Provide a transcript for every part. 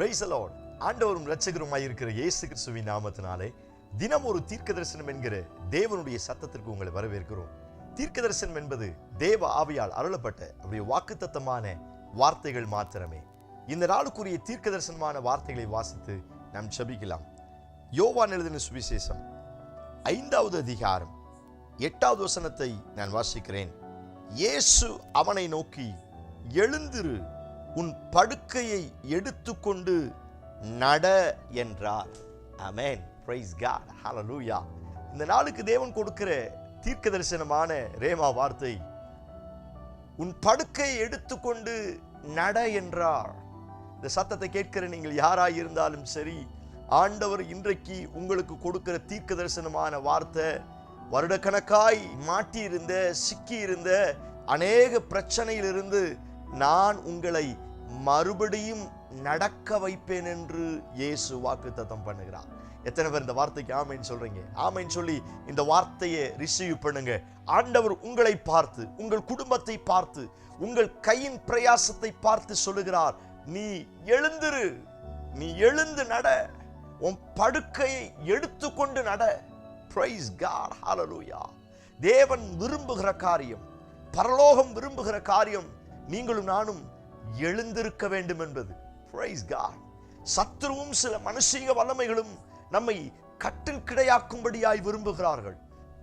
Price Lord ஆண்டவரும் ரட்சகருமாய் இருக்கிற இயேசு கிறிஸ்துவின் நாமத்தினாலே தினம் ஒரு தீர்க்க தரிசனம் என்கிற தேவனுடைய சத்தத்திற்கு உங்களை வரவேற்கிறோம். தீர்க்க தரிசனம் என்பது தேவ ஆவியால் அருளப்பட்ட அவருடைய வாக்குத்தத்தமான வார்த்தைகள் மாத்திரமே. இந்த நாளுக்குரிய தீர்க்க தரிசனமான வார்த்தைகளை வாசித்து நாம் செபிக்கலாம் யோவான் எழுதின சுவிசேஷம் ஐந்தாவது அதிகாரம் எட்டாவது வசனத்தை நான் வாசிக்கிறேன். இயேசு அவனை நோக்கி எழுந்திரு. உன் படுக்கையை எடுத்துக்கொண்டு நட என்றார். அமேன் பிரைஸ் காட் ஹalleluya இந்த நாளுக்கு தேவன் கொடுக்கிற தீர்க்க தரிசனமான ரேமா வார்த்தை உன் படுக்கையை எடுத்துக்கொண்டு நட என்றார். இந்த சத்தத்தை கேட்கிற நீங்கள் யாராக இருந்தாலும் சரி ஆண்டவர் இன்றைக்கு உங்களுக்கு கொடுக்கிற தீர்க்க தரிசனமான வார்த்தை வருடக்கணக்காய் மாட்டியிருந்த சிக்கியிருந்த அநேக பிரச்சனையிலிருந்து நான் உங்களை மறுபடியும் நடக்க வைப்பேன் என்று இயேசு வாக்குத்தத்தம் பண்ணுகிறார். எத்தனை பேர் இந்த வார்த்தைக்கு ஆமைன்னு சொல்றீங்க? ஆமைன்னு சொல்லி இந்த வார்த்தையை ரிசீவ் பண்ணுங்க. ஆண்டவர் உங்களை பார்த்து உங்கள் குடும்பத்தை பார்த்து உங்கள் கையின் பிரயாசத்தை பார்த்து சொல்லுகிறார். நீ எழுந்துரு நீ எழுந்து நட உன் படுக்கையை எடுத்துக்கொண்டு நட. பிரைஸ் காட் ஹாலலூயா தேவன் விரும்புகிற காரியம் பரலோகம் விரும்புகிற காரியம் நீங்களும் நானும் எழுந்திருக்க வேண்டும் என்பது. பிரைஸ் சத்துருவும் சில மனுஷீக வல்லமைகளும் நம்மை கட்டில் கிடையாக்கும்படியாய் விரும்புகிறார்கள்.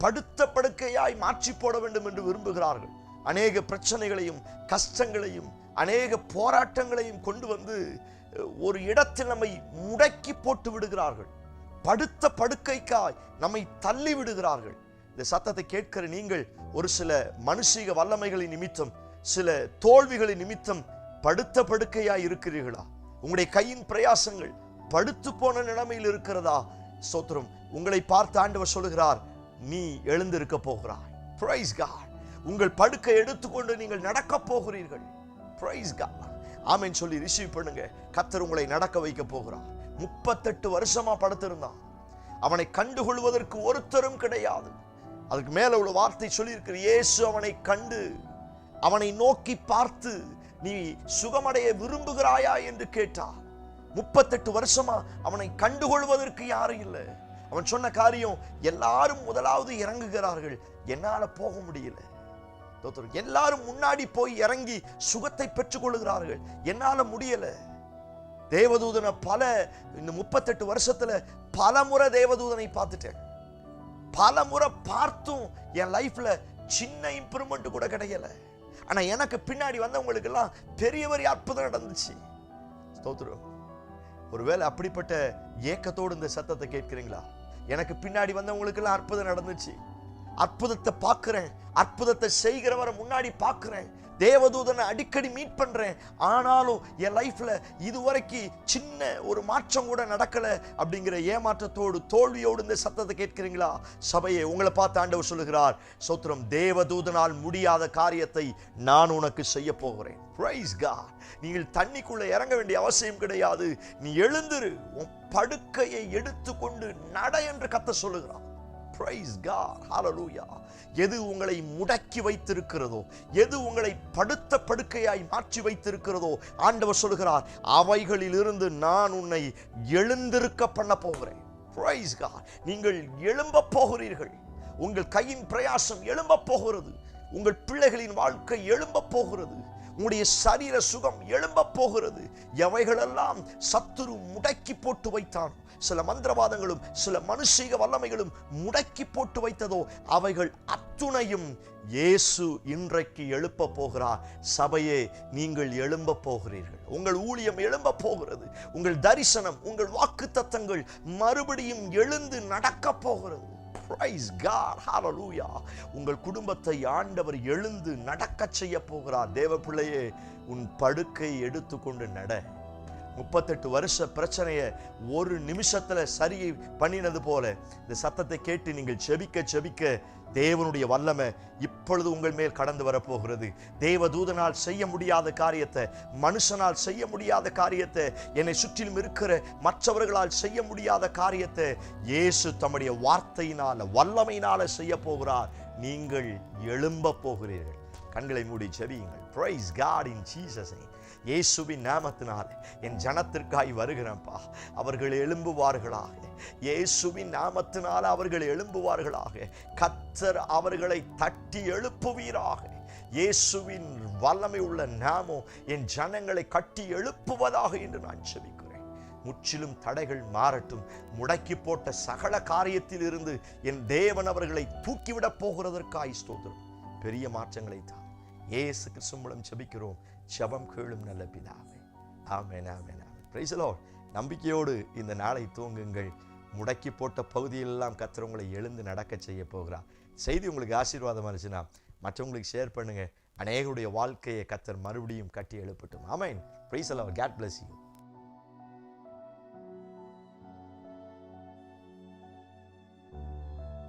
படுத்த படுக்கையாய் மாற்றி போட வேண்டும் என்று விரும்புகிறார்கள். அநேக பிரச்சனைகளையும் கஷ்டங்களையும் அநேக போராட்டங்களையும் கொண்டு வந்து ஒரு இடத்தில் நம்மை முடக்கி போட்டு விடுகிறார்கள். படுத்த படுக்கைக்காய் நம்மை தள்ளி விடுகிறார்கள். இந்த சத்தத்தை கேட்கிற நீங்கள் ஒரு சில மனுஷீக வல்லமைகளின் நிமித்தம் சில தோல்விகளின் நிமித்தம் படுத்த படுக்கையாய் இருக்கிறீர்களா? உங்களுடைய கையின் பிரயாசங்கள் படுத்து போன நிலைமையில் இருக்கிறதா? சோத்திரம் உங்களை பார்த்து ஆண்டவர் சொல்லுகிறார் நீ எழுந்திருக்க போகிறாய். பிரைஸ் காட் உங்கள் படுக்கை எடுத்துக்கொண்டு நீங்கள் நடக்க போகிறீர்கள். பிரைஸ் காட் ஆமென் சொல்லி ரிசீவ் பண்ணுங்க. கத்தர் உங்களை நடக்க வைக்க போகிறார். முப்பத்தெட்டு வருஷமா படுத்திருந்தான். அவனை கண்டுகொள்வதற்கு ஒருத்தரும் கிடையாது. அதுக்கு மேல உள்ள வார்த்தை சொல்லியிருக்கிற இயேசு அவனை கண்டு அவனை நோக்கி பார்த்து நீ சுகமடைய விரும்புகிறாயா என்று கேட்டார் முப்பத்தெட்டு வருஷமா அவனை கண்டுகொள்வதற்கு யாரும் இல்லை. அவன் சொன்ன காரியம் எல்லாரும் முதலாவது இறங்குகிறார்கள். என்னால போக முடியல. எல்லாரும் முன்னாடி போய் இறங்கி சுகத்தை பெற்றுக் கொள்கிறார்கள் என்னால முடியல. தேவதூதனை பல இந்த முப்பத்தெட்டு வருஷத்துல பல முறை தேவதூதனை பார்த்துட்டேன். பல முறை பார்த்தும் என் லைஃப்ல சின்ன இம்ப்ரூவ்மெண்ட் கூட கிடைக்கல ஆனா எனக்கு பின்னாடி வந்தவங்களுக்கு எல்லாம் பெரிய பெரிய அற்புதம் நடந்துச்சு. ஸ்தோத்திரம். ஒருவேளை அப்படிப்பட்ட ஏக்கத்தோடு இந்த சத்தத்தை கேட்கிறீங்களா? எனக்கு பின்னாடி வந்தவங்களுக்கு எல்லாம் அற்புதம் நடந்துச்சு. அற்புதத்தை பார்க்குறேன். அற்புதத்தை செய்கிறவரை முன்னாடி பார்க்குறேன். தேவதூதனை அடிக்கடி மீட் பண்ணுறேன் ஆனாலும் என் லைஃப்ல இதுவரைக்கும் சின்ன ஒரு மாற்றம் கூட நடக்கல அப்படிங்கிற ஏமாற்றத்தோடு தோல்வியோடு இந்த சத்தத்தை கேட்கிறீங்களா? சபையை உங்களை பார்த்து ஆண்டவர் சொல்லுகிறார் சோத்திரம் தேவதூதனால் முடியாத காரியத்தை நான் உனக்கு செய்ய போகிறேன். ப்ரைஸ் கா நீங்கள் தண்ணிக்குள்ளே இறங்க வேண்டிய அவசியம் கிடையாது. நீ எழுந்துரு உன் படுக்கையை எடுத்துக்கொண்டு நட என்று கத்த சொல்லுகிறான் பிரைஸ் காட் ஹalleluya எது உங்களை முடக்கி வைத்திருக்கிறதோ எது உங்களை படுத்த படுக்கையாய் மாற்றி வைத்திருக்கிறதோ ஆண்டவர் சொல்கிறார் அவைகளிலிருந்து நான் உன்னை எழுந்திருக்க பண்ண போகிறேன். பிரைஸ் காட் நீங்கள் எழும்ப போகிறீர்கள். உங்கள் கையின் பிரயாசம் எழும்ப போகிறது. உங்கள் பிள்ளைகளின் வாழ்க்கை எழும்ப போகிறது. உங்களுடைய சரீர சுகம் எழும்ப போகிறது. எவைகளெல்லாம் சத்துரு முடக்கி போட்டு வைத்தான் சில மந்திரவாதங்களும் சில மனுஷீக வல்லமைகளும் முடக்கி போட்டு வைத்ததோ அவைகள் அத்துணையும் இயேசு இன்றைக்கு எழுப்ப போகிறார். சபையே நீங்கள் எழும்ப போகிறீர்கள். உங்கள் ஊழியம் எழும்ப போகிறது. உங்கள் தரிசனம் உங்கள் வாக்கு தத்தங்கள் மறுபடியும் எழுந்து நடக்க போகிறது. பிரைஸ் காட் ஹாலலூயா உங்கள் குடும்பத்தை ஆண்டவர் எழுந்து நடக்கச் செய்ய போகிறார். தேவ பிள்ளையே உன் படுக்கை எடுத்துக்கொண்டு நட. முப்பத்தெட்டு வருஷ பிரச்சனையை ஒரு நிமிஷத்தில் சரி பண்ணினது போல. இந்த சத்தத்தை கேட்டு நீங்கள் செபிக்க செபிக்க தேவனுடைய வல்லமை இப்பொழுது உங்கள் மேல் கடந்து வரப்போகிறது. தேவதூதனால் செய்ய முடியாத காரியத்தை மனுஷனால் செய்ய முடியாத காரியத்தை என்னை சுற்றிலும் இருக்கிற மற்றவர்களால் செய்ய முடியாத காரியத்தை இயேசு தம்முடைய வார்த்தையினால வல்லமையினால செய்ய போகிறார். நீங்கள் எழும்ப போகிறீர்கள். கண்களை மூடி செவியுங்கள் பிரைஸ் காட் இன் ஜீசஸ் இயேசுவின் நாமத்தினால் என் ஜனத்திற்காய் வருகிறேன்ப்பா. அவர்கள் எழும்புவார்களாக. இயேசுவின் நாமத்தினால் அவர்கள் எழும்புவார்களாக. கத்தர் அவர்களை தட்டி எழுப்புவீராக. இயேசுவின் வல்லமை உள்ள நாமம் என் ஜனங்களை கட்டி எழுப்புவதாக என்று நான் செவி முற்றிலும் தடைகள் மாறட்டும். முடக்கி போட்ட சகல காரியத்தில் இருந்து என் தேவன் அவர்களை தூக்கிவிடப் போகிறதற்காய் ஸ்தோத்திரம். பெரிய மாற்றங்களை தான். ஏசு கிறிஸ்து மூலம் செபிக்கிறோம் செபம் கேளும் நல்ல பிதாவே. ஆமேன் ஆமேன் ஆமென். நம்பிக்கையோடு இந்த நாளை தூங்குங்கள் முடக்கி போட்ட பகுதியெல்லாம் கத்துறவங்களை உங்களை எழுந்து நடக்க செய்ய போகிறார். செய்தி உங்களுக்கு ஆசீர்வாதமாக இருந்துச்சுன்னா மற்றவங்களுக்கு ஷேர் பண்ணுங்க. அநேகருடைய வாழ்க்கையை கத்தர் மறுபடியும் கட்டி எழுப்பட்டும். ஆமேன் praise Lord God bless you